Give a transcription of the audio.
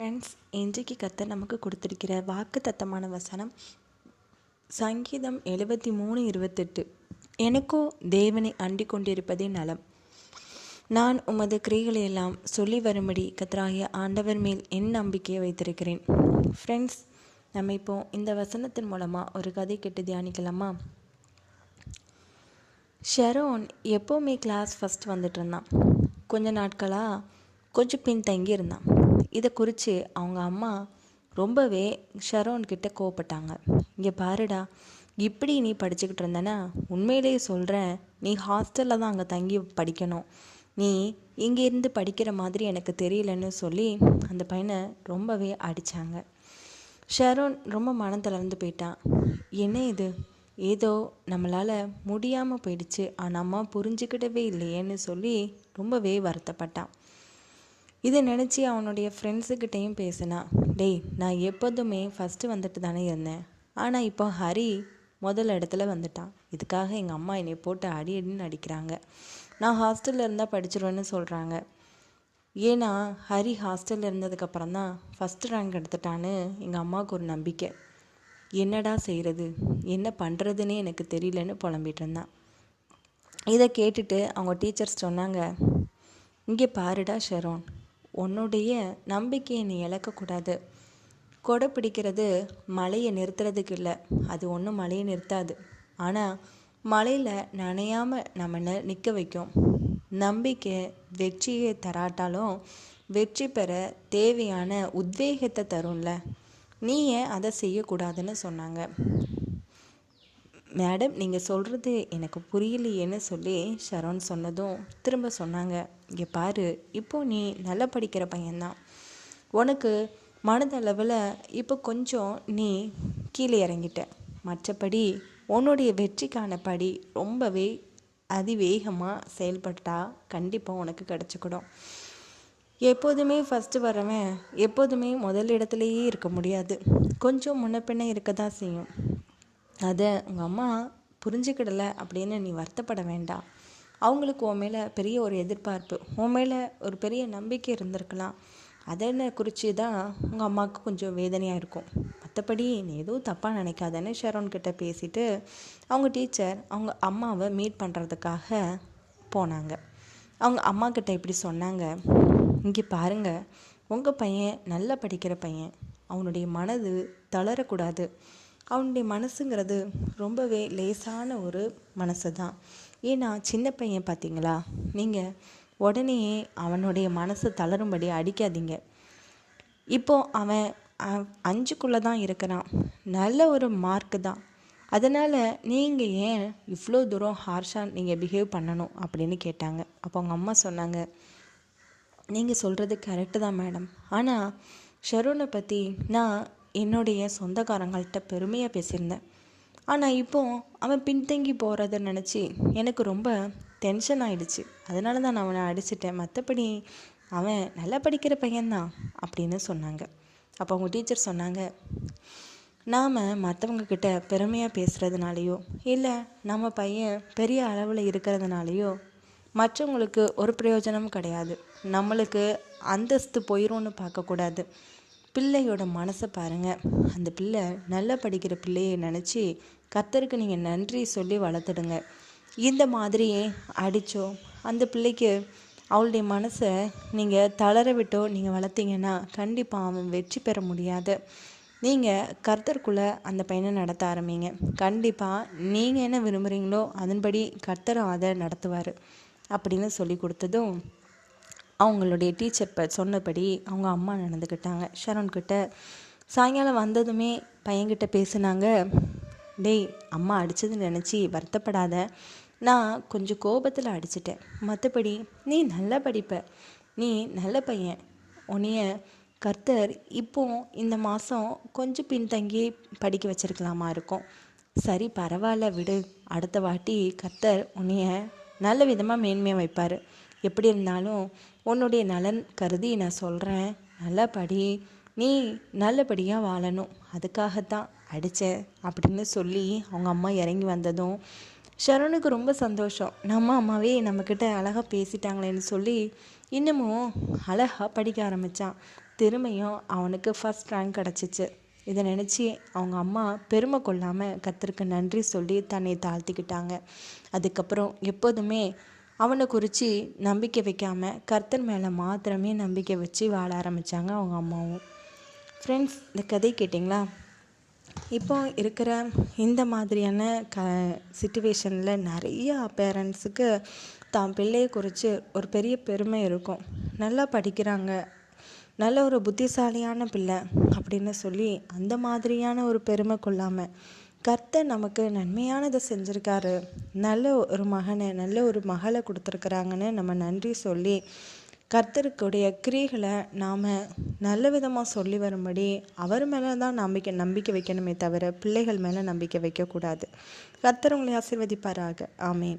Friends இன்றைக்கு கத்த நமக்கு கொடுத்திருக்கிற வாக்கு தத்தமான வசனம் சங்கீதம் எழுபத்தி மூணு இருபத்தெட்டு. எனக்கோ தேவனை அண்டிக் கொண்டிருப்பதே நலம். நான் உமது கிரிகளை எல்லாம் சொல்லி வரும்படி கத்தராகிய ஆண்டவர் மேல் என் நம்பிக்கையை வைத்திருக்கிறேன். ஃப்ரெண்ட்ஸ் நம்ம இப்போ இந்த வசனத்தின் மூலமாக ஒரு கதை கேட்டு தியானிக்கலாமா? ஷெரோன் எப்போவுமே கிளாஸ் ஃபஸ்ட் வந்துட்டு இருந்தான். கொஞ்ச நாட்களாக கொஞ்சம் பின்தங்கி இருந்தான் இதை குறித்து அவங்க அம்மா ரொம்பவே ஷரோன்கிட்ட கோவப்பட்டாங்க. இங்கே பாருடா இப்படி நீ படிச்சுக்கிட்டு இருந்தனா உண்மையிலேயே சொல்கிறேன் நீ ஹாஸ்டலில் தான் அங்கே தங்கி படிக்கணும். நீ இங்கேருந்து படிக்கிற மாதிரி எனக்கு தெரியலன்னு சொல்லி அந்த பையனை ரொம்பவே அடித்தாங்க ஷரோன் ரொம்ப மனத்தளர்ந்து போயிட்டான். என்ன இது? ஏதோ நம்மளால் முடியாமல் போயிடுச்சு. ஆனால் அம்மா புரிஞ்சுக்கிடவே இல்லையேன்னு சொல்லி ரொம்பவே வருத்தப்பட்டான். இதை நினச்சி அவனுடைய ஃப்ரெண்ட்ஸுக்கிட்டேயும் பேசினான் டேய் நான் எப்போதுமே ஃபஸ்ட்டு வந்துட்டு தானே இருந்தேன். ஆனால் இப்போ ஹரி முதல் இடத்துல வந்துட்டான். இதுக்காக எங்கள் அம்மா என்னை போட்டு அடி அடின்னு அடிக்கிறாங்க. நான் ஹாஸ்டலில் இருந்தால் படிச்சிருவேன்னு சொல்கிறாங்க ஏன்னா ஹரி ஹாஸ்டலில் இருந்ததுக்கப்புறம் தான் ஃபஸ்ட்டு ரேங்க் எடுத்துட்டான்னு எங்கள் அம்மாவுக்கு ஒரு நம்பிக்கை. என்னடா செய்கிறது என்ன பண்ணுறதுன்னே எனக்கு தெரியலன்னு புலம்பிட்டு இருந்தான். இதை கேட்டுட்டு அவங்க டீச்சர்ஸ் சொன்னாங்க இங்கே பாருடா ஷெரோன். உன்னுடைய நம்பிக்கையை நீ இழக்கக்கூடாது. கொடை பிடிக்கிறது மலையை நிறுத்துறதுக்கு இல்லை. அது ஒன்றும் மலையை நிறுத்தாது. ஆனால் மலையில் நனையாமல் நம்ம நிற்க வைக்கும். நம்பிக்கை வெற்றியை தராட்டாலும் வெற்றி பெற தேவையான உத்வேகத்தை தரும்ல. நீ ஏன் அதை செய்யக்கூடாதுன்னு சொன்னாங்க. மேடம் நீங்கள் சொல்கிறது எனக்கு புரியலையேன்னு சொல்லி ஷரோன் சொன்னதும் திரும்ப சொன்னாங்க. இங்கே பாரு இப்போ நீ நல்லா படிக்கிற பையன்தான். உனக்கு மனதளவில் இப்போ கொஞ்சம் நீ கீழே இறங்கிட்ட. மற்றபடி உன்னுடைய வெற்றிக்கான படி ரொம்பவே அதிவேகமாக செயல்பட்டால் கண்டிப்பாக உனக்கு கிடச்சிக்கிடும். எப்போதுமே ஃபஸ்ட்டு வரவன் எப்போதுமே முதல் இடத்துலையே இருக்க முடியாது. கொஞ்சம் முன்ன பின்ன இருக்க தான் செய்யும். அதை உங்கள் அம்மா புரிஞ்சுக்கிடலை அப்படின்னு நீ வருத்தப்பட வேண்டாம் அவங்களுக்கு உன் மேலே பெரிய ஒரு எதிர்பார்ப்பு உன் மேலே ஒரு பெரிய நம்பிக்கை இருந்திருக்கலாம். அதனை குறித்து தான் உங்கள் அம்மாவுக்கு கொஞ்சம் வேதனையாக இருக்கும். மற்றபடி நீ எதுவும் தப்பாக நினைக்காதன்னு ஷரோன் கிட்ட பேசிட்டு அவங்க டீச்சர் அவங்க அம்மாவை மீட் பண்ணுறதுக்காக போனாங்க. அவங்க அம்மா கிட்ட இப்படி சொன்னாங்க இங்கே பாருங்கள் உங்கள் பையன் நல்லா படிக்கிற பையன். அவனுடைய மனது தளரக்கூடாது. அவனுடைய மனசுங்கிறது ரொம்பவே லேசான ஒரு மனசு தான் ஏன்னா சின்ன பையன் பார்த்தீங்களா நீங்கள் உடனே அவனுடைய மனசு தளரும்படி அடிக்காதீங்க. இப்போ அவன் அஞ்சுக்குள்ளே தான் இருக்கிறான். நல்ல ஒரு மார்க்கு தான். அதனால் நீங்கள் ஏன் இவ்வளோ தூரம் ஹார்ஷாக நீங்கள் பிஹேவ் பண்ணணும் அப்படின்னு கேட்டாங்க. அப்போ அவங்க அம்மா சொன்னாங்க நீங்கள் சொல்கிறது கரெக்டு தான் மேடம் ஆனால் ஷரோனை பற்றி நான் என்னுடைய சொந்தக்காரங்கள்ட்ட பெருமையாக பேசியிருந்தேன். ஆனால் இப்போ அவன் பின்தங்கி போகிறத நினச்சி எனக்கு ரொம்ப டென்ஷன் ஆயிடுச்சு. அதனால தான் நான் அவனை அடிச்சிட்டேன். மற்றபடி அவன் நல்லா படிக்கிற பையன்தான் அப்படின்னு சொன்னாங்க. அப்போ அவங்க டீச்சர் சொன்னாங்க நாம் மற்றவங்கக்கிட்ட பெருமையாக பேசுகிறதுனாலையோ இல்லை நம்ம பையன் பெரிய அளவில் இருக்கிறதுனாலையோ மற்றவங்களுக்கு ஒரு பிரயோஜனம் கிடையாது. நம்மளுக்கு அந்தஸ்து போயிடும்னு பார்க்கக்கூடாது. பிள்ளையோட மனசை பாருங்கள் அந்த பிள்ளை நல்லா படிக்கிற பிள்ளையை நினச்சி கத்தருக்கு நீங்கள் நன்றி சொல்லி வளர்த்துடுங்க. இந்த மாதிரியே அடித்தோ அந்த பிள்ளைக்கு அவளுடைய மனசை நீங்கள் தளர விட்டோ நீங்கள் வளர்த்தீங்கன்னா கண்டிப்பாக அவன் வெற்றி பெற முடியாது. நீங்கள் கர்த்தருக்குள்ளே அந்த பையனை நடத்த ஆரம்பிங்க. கண்டிப்பாக நீங்கள் என்ன விரும்புகிறீங்களோ அதன்படி கர்த்தரும் அதை நடத்துவார். அப்படின்னு சொல்லி கொடுத்ததும் அவங்களுடைய டீச்சர் ப சொன்னபடி அவங்க அம்மா நடந்துக்கிட்டாங்க. ஷரோன்கிட்ட சாயங்காலம் வந்ததுமே பையன்கிட்ட பேசுனாங்க. டேய் அம்மா அடித்ததுன்னு நினச்சி வருத்தப்படாத. நான் கொஞ்சம் கோபத்தில் அடிச்சிட்டேன். மற்றபடி நீ நல்லா படிப்ப. நீ நல்ல பையன். உன்னைய கர்த்தர் இப்போ இந்த மாதம் கொஞ்சம் பின்தங்கி படிக்க வச்சிருக்கலாமா இருக்கும். சரி பரவாயில்ல விடு. அடுத்த வாட்டி கர்த்தர் உன்னைய நல்ல விதமாக மேன்மையாக வைப்பார். எப்படி இருந்தாலும் உன்னுடைய நலன் கருதி நான் சொல்கிறேன் நல்லபடி நீ நல்லபடியாக வாழணும். அதுக்காகத்தான் அடித்தேன் அப்படின்னு சொல்லி அவங்க அம்மா இறங்கி வந்ததும் ஷரணுக்கு ரொம்ப சந்தோஷம். நம்ம அம்மாவே நம்மக்கிட்ட அழகாக பேசிட்டாங்களேன்னு சொல்லி இன்னமும் அழகாக படிக்க ஆரம்பித்தான் திரும்பியும் அவனுக்கு ஃபஸ்ட் ரேங்க் கிடச்சிச்சு. இதை நினச்சி அவங்க அம்மா பெருமை கொள்ளாமல் கத்திற்கு நன்றி சொல்லி தன்னை தாழ்த்திக்கிட்டாங்க. அதுக்கப்புறம் எப்போதுமே அவனை குறித்து நம்பிக்கை வைக்காமல் கர்த்தன் மேலே மாத்திரமே நம்பிக்கை வச்சு வாழ ஆரம்பித்தாங்க அவங்க அம்மாவும். ஃப்ரெண்ட்ஸ் இந்த கதை கேட்டிங்களா? இப்போ இருக்கிற இந்த மாதிரியான க சுச்சுவேஷனில் நிறைய பேரண்ட்ஸுக்கு தான் பிள்ளையை குறித்து ஒரு பெரிய பெருமை இருக்கும். நல்லா படிக்கிறாங்க. நல்ல ஒரு புத்திசாலியான பிள்ளை அப்படின்னு சொல்லி அந்த மாதிரியான ஒரு பெருமை கொள்ளாமல் கர்த்தர் நமக்கு நன்மையானதை செஞ்சுருக்காரு. நல்ல ஒரு மகனை நல்ல ஒரு மகளை கொடுத்துருக்குறாங்கன்னு நம்ம நன்றி சொல்லி கர்த்தருக்குடைய கிரிகளை நாம் நல்ல விதமாக சொல்லி வரும்படி அவர் மேலே தான் நம்பிக்கை நம்பிக்கை வைக்கணுமே தவிர பிள்ளைகள் மேலே நம்பிக்கை வைக்கக்கூடாது. கர்த்தர் உங்களை ஆசிர்வதிப்பாராக. ஆமேன்.